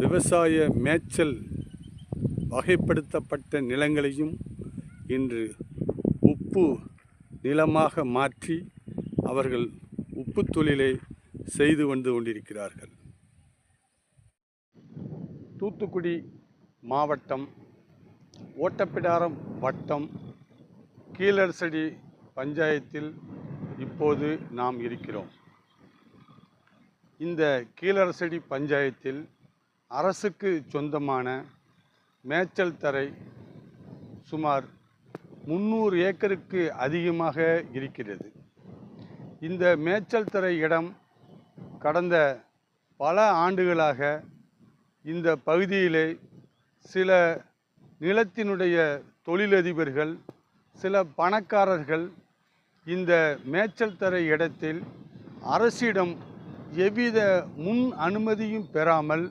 விவசாய மேய்ச்சல் வகைப்படுத்தப்பட்ட நிலங்களையும் இன்று உப்பு நிலமாக மாற்றி அவர்கள் உப்பு தொழிலை செய்து வந்து கொண்டிருக்கிறார்கள். தூத்துக்குடி மாவட்டம் ஓட்டப்பிடாரம் வட்டம் கீழரசடி பஞ்சாயத்தில் இப்போது நாம் இருக்கிறோம். இந்த கீழரசடி பஞ்சாயத்தில் அரசுக்கு சொந்தமான மேச்சல் தரை சுமார் முந்நூறு ஏக்கருக்கு அதிகமாக இருக்கிறது. இந்த மேச்சல் தரை இடம் கடந்த பல ஆண்டுகளாக இந்த பகுதியிலே சில நிலத்தினுடைய தொழிலதிபர்கள் சில பணக்காரர்கள் இந்த மேச்சல் தரை இடத்தில் அரசிடம் எவ்வித முன் அனுமதியும் பெறாமல்